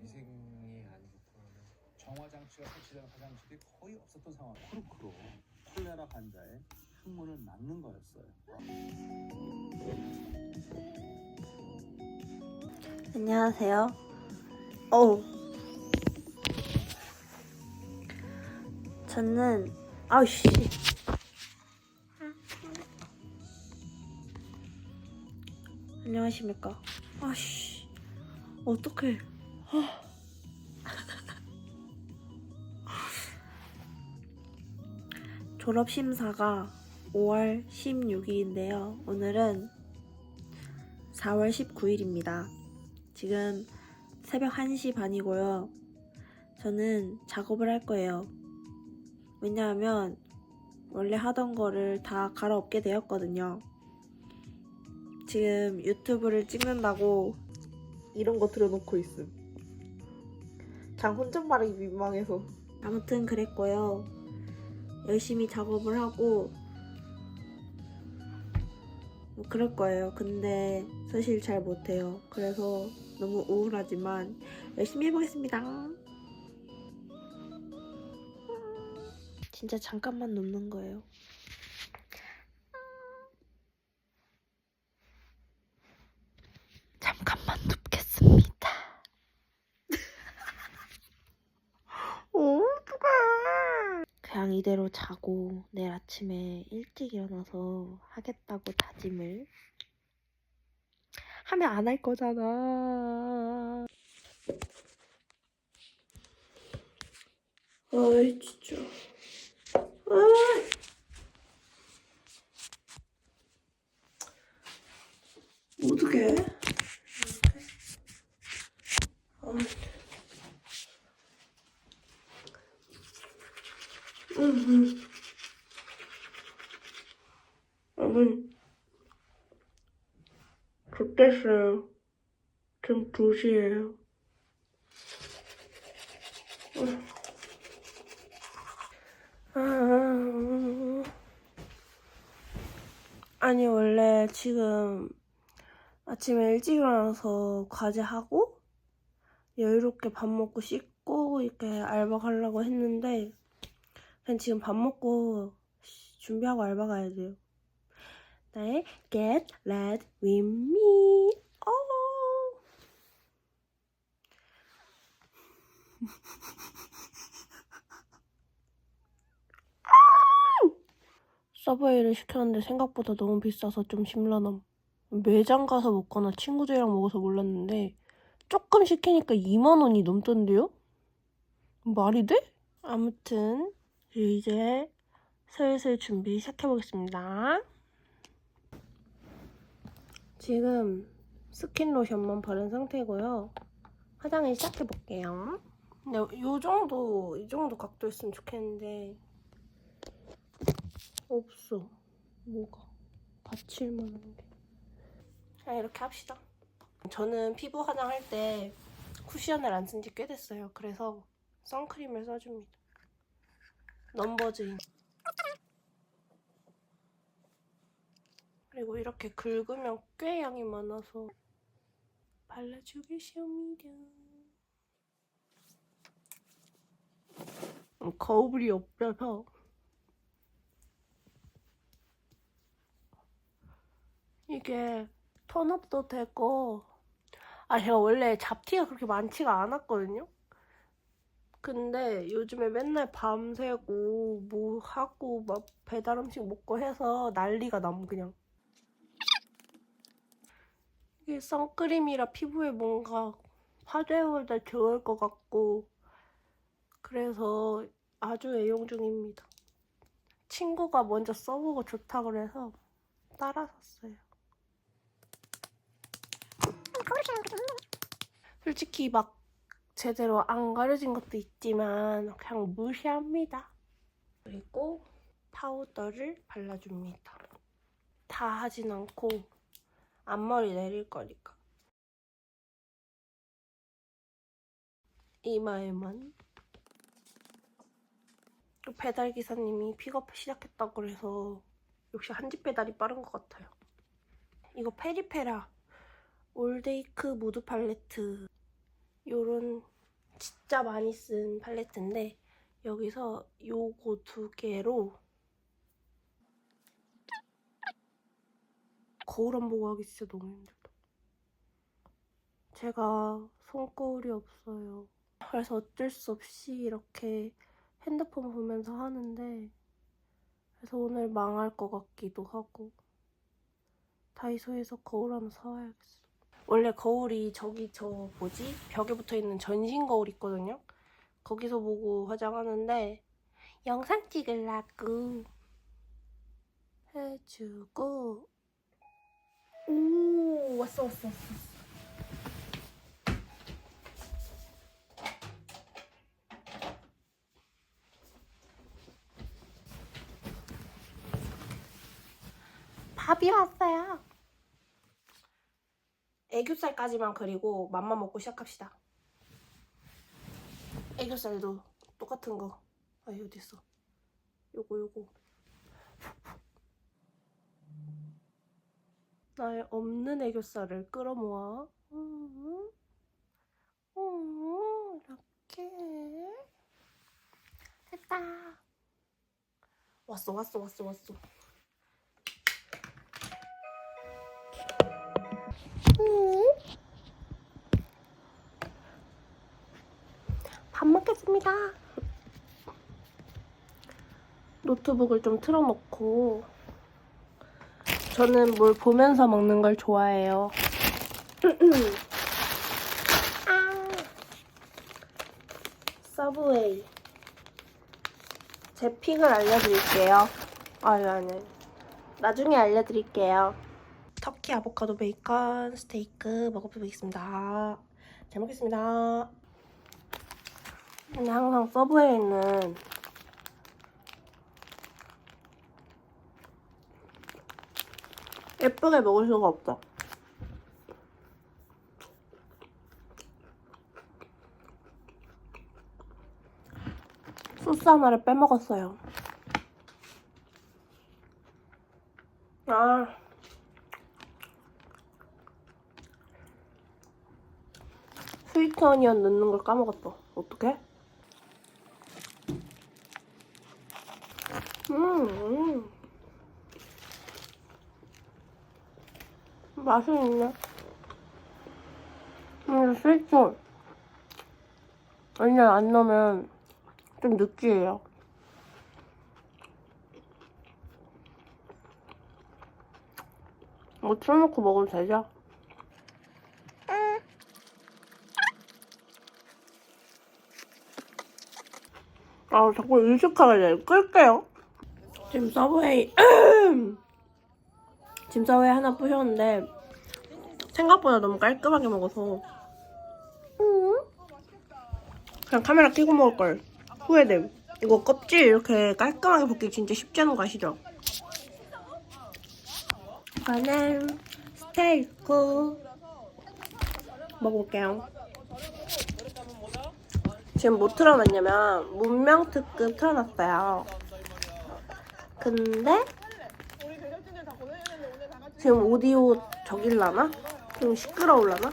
위생이 안 좋고 정화 장치가 설치된 화장실이 거의 없었던 상황. 코르크로 콜레라 환자의 항문을 막는 거였어요. 안녕하세요. 어우. 저는 아우씨. 안녕하십니까. 아씨. 어떡해. 아. 졸업 심사가 5월 16일인데요. 오늘은 4월 19일입니다. 지금 새벽 1시 반이고요. 저는 작업을 할 거예요. 왜냐하면 원래 하던 거를 다 갈아엎게 되었거든요. 지금 유튜브를 찍는다고 이런 거 들어놓고 있음. 장 혼잣말하기 민망해서. 아무튼 그랬고요. 열심히 작업을 하고 뭐 그럴 거예요. 근데 사실 잘 못해요. 그래서 너무 우울하지만 열심히 해보겠습니다. 진짜 잠깐만 눕는 거예요. 잠깐만 눕겠습니다. 어떡해. 그냥 이대로 자고 내일 아침에 일찍 일어나서 하겠다고 다짐을 하면 안 할 거잖아. 아이 진짜. 아이. 어떡해? 아 여러분, 좋겠어요. 지금 2시예요. 아니, 원래 지금 아침에 일찍 일어나서 과제하고 여유롭게 밥 먹고 씻고 이렇게 알바 가려고 했는데 그냥 지금 밥 먹고 준비하고 알바 가야 돼요. 나의 Get Ready With Me. 어. 서브웨이를 시켰는데 생각보다 너무 비싸서 좀 심란함. 매장 가서 먹거나 친구들이랑 먹어서 몰랐는데 조금 시키니까 2만 원이 넘던데요? 말이 돼? 아무튼 이제 슬슬 준비 시작해 보겠습니다. 지금 스킨 로션만 바른 상태고요. 화장을 시작해 볼게요. 근데 요 정도, 이 정도 각도였으면 좋겠는데 없어. 뭐가 받칠 만한 게. 자, 이렇게 합시다. 저는 피부 화장할 때 쿠션을 안 쓴 지 꽤 됐어요. 그래서 선크림을 써줍니다. 넘버즈인. 그리고 이렇게 긁으면 꽤 양이 많아서 발라주겠습니다. 음, 거울이 없어서 이게 톤업도 되고 아 제가 원래 잡티가 그렇게 많지가 않았거든요. 근데 요즘에 맨날 밤새고 뭐 하고 막 배달 음식 먹고 해서 난리가 남 그냥. 이게 선크림이라 피부에 뭔가 화장보다 좋을 것 같고 그래서 아주 애용 중입니다. 친구가 먼저 써보고 좋다 그래서 따라 샀어요. 솔직히 막 제대로 안 가려진 것도 있지만 그냥 무시합니다. 그리고 파우더를 발라줍니다. 다 하진 않고 앞머리 내릴 거니까. 이마에만. 배달 기사님이 픽업 시작했다고 그래서 역시 한집 배달이 빠른 것 같아요. 이거 페리페라 올데이크 무드 팔레트 요런 진짜 많이 쓴 팔레트인데 여기서 요거 두 개로 거울 안 보고 하기 진짜 너무 힘들다. 제가 손거울이 없어요. 그래서 어쩔 수 없이 이렇게 핸드폰 보면서 하는데 그래서 오늘 망할 것 같기도 하고 다이소에서 거울 하나 사와야겠어. 원래 거울이 저기 저 뭐지 벽에 붙어 있는 전신 거울 있거든요. 거기서 보고 화장하는데 영상 찍으려고 해주고 오 왔어 왔어 왔어. 밥이 왔어요. 애교살까지만 그리고 맘만 먹고 시작합시다. 애교살도 똑같은 거. 아, 이 어딨어? 요거, 요거. 나의 없는 애교살을 끌어모아. 음, 음, 이렇게. 됐다. 왔어, 왔어, 왔어, 왔어. 밥 먹겠습니다. 노트북을 좀 틀어놓고 저는 뭘 보면서 먹는 걸 좋아해요. 아. 서브웨이 제 픽을 알려드릴게요. 아니 아니 나중에 알려드릴게요. 터키 아보카도 베이컨 스테이크 먹어보겠습니다. 잘 먹겠습니다. 항상 서브웨이는 예쁘게 먹을 수가 없어. 소스 하나를 빼먹었어요. 아. 스위트 어니언 넣는 걸 까먹었어. 어떡해? 음, 음. 맛은 있네. 음, 스위트. 아니야, 안 넣으면 좀 느끼해요. 뭐 틀어놓고 먹어도 되죠? 아, 자꾸 의식하게 끌게요. 지금 서브웨이 지금 서브웨이 하나 부셨는데 생각보다 너무 깔끔하게 먹어서 음. 그냥 카메라 켜고 먹을 걸 후회됨. 이거 껍질 이렇게 깔끔하게 벗기 진짜 쉽지 않은 거 아시죠? 이거는 스테이크 먹어볼게요. 지금 뭐 틀어놨냐면 문명 특급 틀어놨어요. 근데 지금 오디오 저길라나? 좀 시끄러울라나?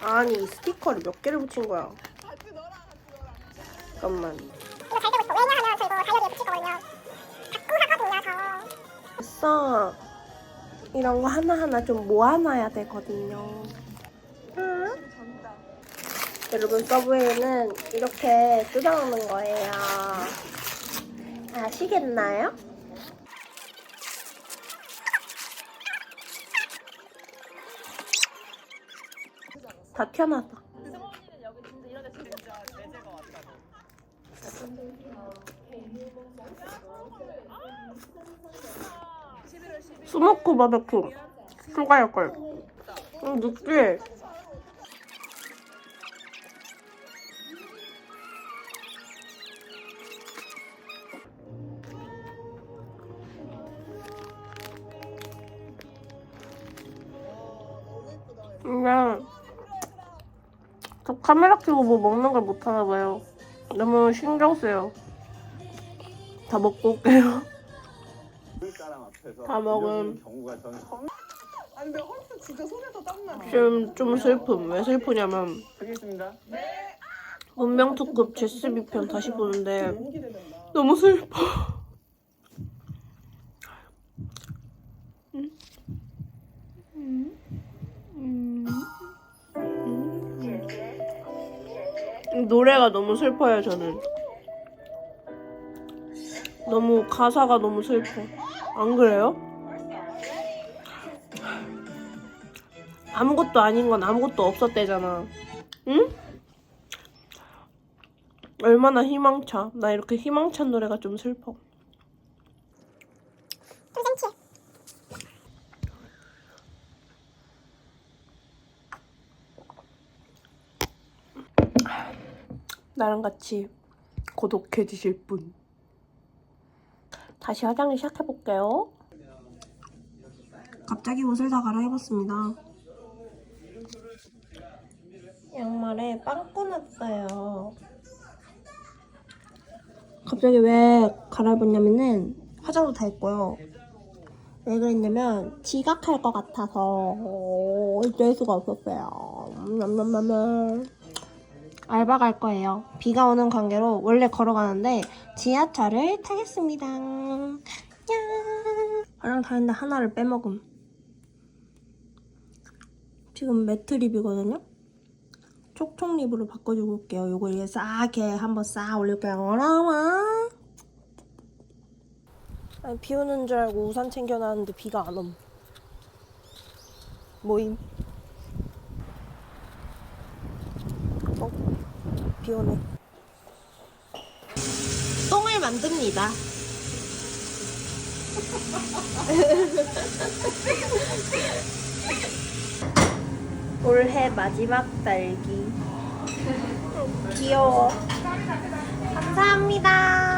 아니 스티커를 몇 개를 붙인 거야? 잠깐만. 이거 잘 되고 있어. 왜냐하면 저 이거 다이어리에 붙일 거거든요. 자꾸 하거든요, 저. 됐어. 이런 거 하나하나 좀 모아놔야 되거든요. 응? 여러분 서브웨이는 이렇게 뜯어놓는 거예요. 아시겠나요? 다 튀어나왔어. 스모크 바베큐 추가할 걸. 음, 느끼해. 카메라 켜고 뭐 먹는 걸 못하나 봐요. 너무 신경 쓰여. 다 먹고 올게요. 다 먹음. 헐스 진짜 손에서 땀나. 지금 좀 슬픔. 왜 슬프냐면 하겠습니다. 문명특급 제스 비 편 다시 보는데. 너무 슬퍼. 노래가 너무 슬퍼요 저는. 너무 가사가 너무 슬퍼. 안 그래요? 아무것도 아닌 건 아무것도 없었대잖아. 응? 얼마나 희망차. 나 이렇게 희망찬 노래가 좀 슬퍼. 좀 센치해. 나랑 같이 고독해 지실 분. 다시 화장을 시작해 볼게요. 갑자기 옷을 다 갈아입었습니다. 양말에 빵꾸 났어요. 갑자기 왜 갈아입었냐면은 화장도 다 했고요. 왜 그랬냐면 지각할 것 같아서 어쩔 수가 없었어요. 냠냠냠냠. 알바 갈 거예요. 비가 오는 관계로 원래 걸어가는데 지하철을 타겠습니다. 야. 화장 다 했는데 하나를 빼먹음. 지금 매트 립이거든요. 촉촉 립으로 바꿔주고 올게요. 요거 싹 이렇게 한번 싹 올릴게요. 아니, 비 오는 줄 알고 우산 챙겨놨는데 비가 안 옴. 모임. 비 오네. 똥을 만듭니다. 올해 마지막 딸기. 귀여워. 감사합니다.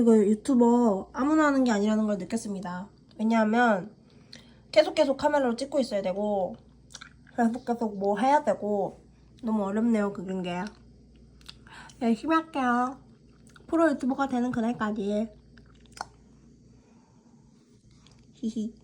이거 유튜버 아무나 하는 게 아니라는 걸 느꼈습니다. 왜냐하면 계속 계속 카메라로 찍고 있어야 되고 계속 계속 뭐 해야 되고 너무 어렵네요 그런 게. 열심히 할게요. 프로 유튜버가 되는 그날까지. 히히.